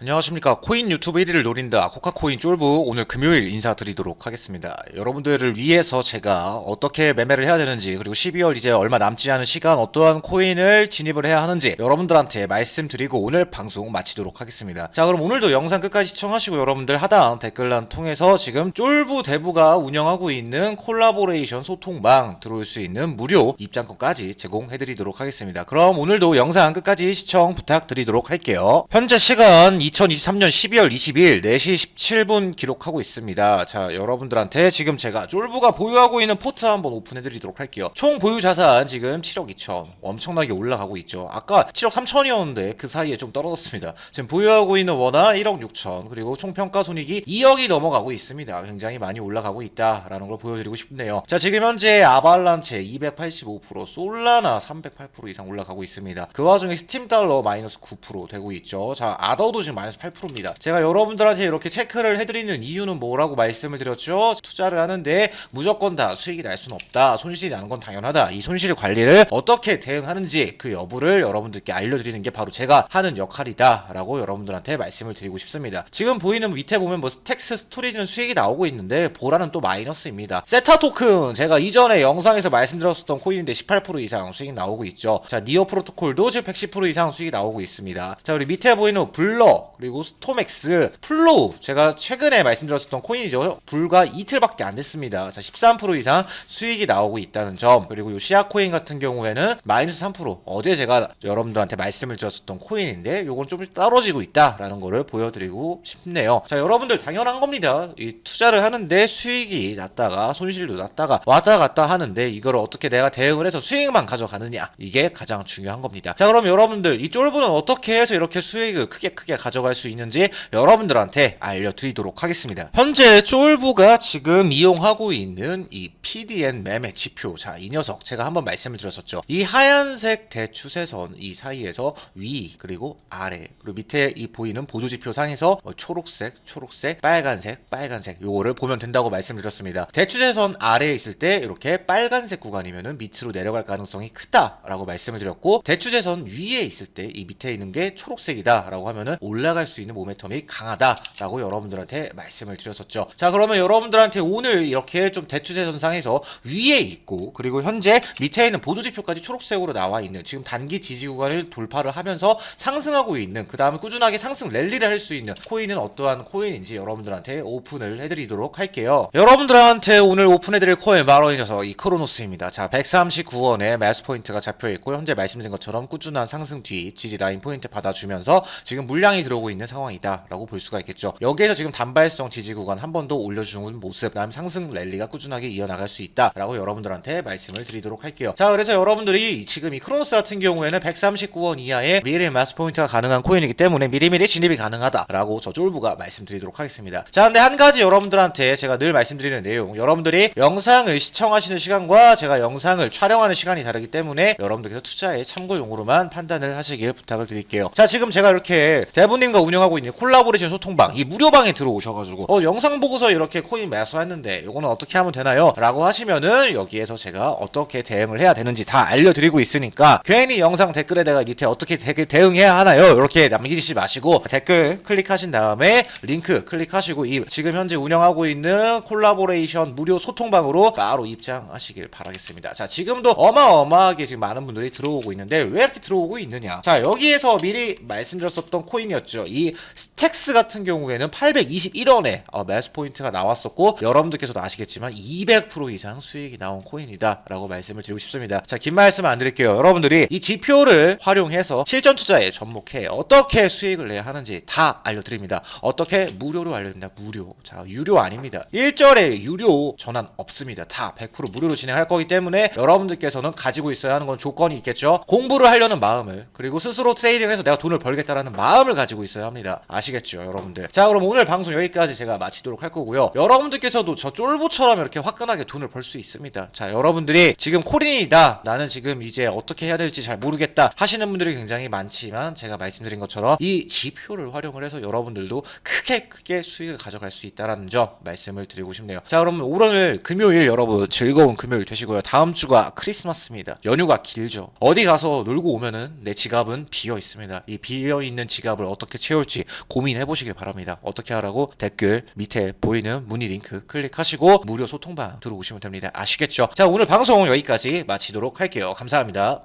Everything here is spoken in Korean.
안녕하십니까. 코인 유튜브 1위를 노린다 코카코인 쫄부 오늘 금요일 인사드리도록 하겠습니다. 여러분들을 위해서 제가 어떻게 매매를 해야 되는지 그리고 12월 이제 얼마 남지 않은 시간 어떠한 코인을 진입을 해야 하는지 여러분들한테 말씀드리고 오늘 방송 마치도록 하겠습니다. 자 그럼 오늘도 영상 끝까지 시청하시고 여러분들 하단 댓글란 통해서 지금 쫄부 대부가 운영하고 있는 콜라보레이션 소통방 들어올 수 있는 무료 입장권까지 제공해드리도록 하겠습니다. 그럼 오늘도 영상 끝까지 시청 부탁드리도록 할게요. 현재 시간 2023년 12월 20일 4시 17분 기록하고 있습니다. 자, 여러분들한테 지금 제가 쫄부가 보유하고 있는 포트 한번 오픈해 드리도록 할게요. 총 보유 자산 지금 7억 2천. 엄청나게 올라가고 있죠. 아까 7억 3천이었는데 그 사이에 좀 떨어졌습니다. 지금 보유하고 있는 원화 1억 6천. 그리고 총 평가 손익이 2억이 넘어가고 있습니다. 굉장히 많이 올라가고 있다라는 걸 보여드리고 싶네요. 자, 지금 현재 아발란체 285%, 솔라나 308% 이상 올라가고 있습니다. 그 와중에 스팀 달러 마이너스 9% 되고 있죠. 자, 아더도 지금 마이너스 8%입니다. 제가 여러분들한테 이렇게 체크를 해드리는 이유는 뭐라고 말씀을 드렸죠? 투자를 하는데 무조건 다 수익이 날 수는 없다. 손실이 나는 건 당연하다. 이 손실 관리를 어떻게 대응하는지 그 여부를 여러분들께 알려드리는 게 바로 제가 하는 역할이다라고 여러분들한테 말씀을 드리고 싶습니다. 지금 보이는 밑에 보면 뭐 텍스 스토리지는 수익이 나오고 있는데 보라는 또 마이너스입니다. 세타 토큰 제가 이전에 영상에서 말씀드렸었던 코인인데 18% 이상 수익 나오고 있죠. 자 니어 프로토콜도 지금 110% 이상 수익이 나오고 있습니다. 자 우리 밑에 보이는 블러 그리고 스토맥스 플로우 제가 최근에 말씀드렸었던 코인이죠. 불과 이틀밖에 안 됐습니다. 자 13% 이상 수익이 나오고 있다는 점 그리고 요 시아 코인 같은 경우에는 마이너스 3% 어제 제가 여러분들한테 말씀을 드렸었던 코인인데 요건 좀 떨어지고 있다라는 거를 보여드리고 싶네요. 자 여러분들 당연한 겁니다. 이 투자를 하는데 수익이 났다가 손실도 났다가 왔다 갔다 하는데 이걸 어떻게 내가 대응을 해서 수익만 가져가느냐 이게 가장 중요한 겁니다. 자 그럼 여러분들 이 쫄부는 어떻게 해서 이렇게 수익을 크게 크게 가져 갈 수 있는지 여러분들한테 알려드리도록 하겠습니다. 현재 쫄부가 지금 이용하고 있는 이 PDN 매매 지표 자 이 녀석 제가 한번 말씀을 드렸었죠. 이 하얀색 대추세선 이 사이에서 위 그리고 아래 그리고 밑에 이 보이는 보조 지표 상에서 뭐 초록색 초록색 빨간색 빨간색 요거를 보면 된다고 말씀드렸습니다. 대추세선 아래에 있을 때 이렇게 빨간색 구간이면은 밑으로 내려갈 가능성이 크다라고 말씀을 드렸고 대추세선 위에 있을 때 이 밑에 있는 게 초록색이다라고 하면은 올라 갈 수 있는 모멘텀이 강하다라고 여러분들한테 말씀을 드렸었죠. 자 그러면 여러분들한테 오늘 이렇게 좀 대추세 선상에서 위에 있고 그리고 현재 밑에 있는 보조 지표까지 초록색으로 나와 있는 지금 단기 지지 구간을 돌파를 하면서 상승하고 있는 그 다음에 꾸준하게 상승 랠리를 할 수 있는 코인은 어떠한 코인인지 여러분들한테 오픈을 해 드리도록 할게요. 여러분들한테 오늘 오픈해 드릴 코인 바로 이 녀석 이 크로노스입니다. 자 139원에 매스 포인트가 잡혀 있고 현재 말씀드린 것처럼 꾸준한 상승 뒤 지지 라인 포인트 받아 주면서 지금 물량이 들어 오고 있는 상황이다라고 볼 수가 있겠죠. 여기에서 지금 단발성 지지 구간 한 번 더 올려주는 모습, 그다음 상승 랠리가 꾸준하게 이어나갈 수 있다라고 여러분들한테 말씀을 드리도록 할게요. 자 그래서 여러분들이 지금 이 크로노스 같은 경우에는 139원 이하의 미리 매스 포인트가 가능한 코인이기 때문에 미리미리 진입이 가능하다라고 저 쫄부가 말씀드리도록 하겠습니다. 자 근데 한 가지 여러분들한테 제가 늘 말씀드리는 내용, 여러분들이 영상을 시청하시는 시간과 제가 영상을 촬영하는 시간이 다르기 때문에 여러분들께서 투자의 참고용으로만 판단을 하시길 부탁을 드릴게요. 자 지금 제가 이렇게 대부님 과 운영하고 있는 콜라보레이션 소통방 이 무료방에 들어오셔가지고 어 영상 보고서 이렇게 코인 매수했는데 요거는 어떻게 하면 되나요? 라고 하시면은 여기에서 제가 어떻게 대응을 해야 되는지 다 알려드리고 있으니까 괜히 영상 댓글에다가 밑에 어떻게 대, 대응해야 하나요? 이렇게 남기지 마시고 댓글 클릭하신 다음에 링크 클릭하시고 이 지금 현재 운영하고 있는 콜라보레이션 무료 소통방으로 바로 입장하시길 바라겠습니다. 자 지금도 어마어마하게 지금 많은 분들이 들어오고 있는데 왜 이렇게 들어오고 있느냐? 자 여기에서 미리 말씀드렸었던 코인이었죠. 이 스택스 같은 경우에는 821원에 어, 매스 포인트가 나왔었고 여러분들께서도 아시겠지만 200% 이상 수익이 나온 코인이다라고 말씀을 드리고 싶습니다. 자 긴 말씀 안 드릴게요. 여러분들이 이 지표를 활용해서 실전 투자에 접목해 어떻게 수익을 내야 하는지 다 알려드립니다. 어떻게 무료로 알려드립니다. 무료. 자 유료 아닙니다. 일절에 유료 전환 없습니다. 다 100% 무료로 진행할 거기 때문에 여러분들께서는 가지고 있어야 하는 건 조건이 있겠죠. 공부를 하려는 마음을 그리고 스스로 트레이딩해서 내가 돈을 벌겠다라는 마음을 가지고 있어야 합니다. 아시겠죠, 여러분들. 자, 그럼 오늘 방송 여기까지 제가 마치도록 할 거고요. 여러분들께서도 저 쫄보처럼 이렇게 화끈하게 돈을 벌 수 있습니다. 자, 여러분들이 지금 코린이다. 나는 지금 이제 어떻게 해야 될지 잘 모르겠다 하시는 분들이 굉장히 많지만 제가 말씀드린 것처럼 이 지표를 활용을 해서 여러분들도 크게 크게 수익을 가져갈 수 있다라는 점 말씀을 드리고 싶네요. 자, 그러면 오늘 금요일 여러분 즐거운 금요일 되시고요. 다음 주가 크리스마스입니다. 연휴가 길죠. 어디 가서 놀고 오면은 내 지갑은 비어 있습니다. 이 비어 있는 지갑을 어떻게 어떻게 채울지 고민해 보시길 바랍니다. 어떻게 하라고 댓글 밑에 보이는 문의 링크 클릭하시고 무료 소통방 들어오시면 됩니다. 아시겠죠? 자, 오늘 방송 여기까지 마치도록 할게요. 감사합니다.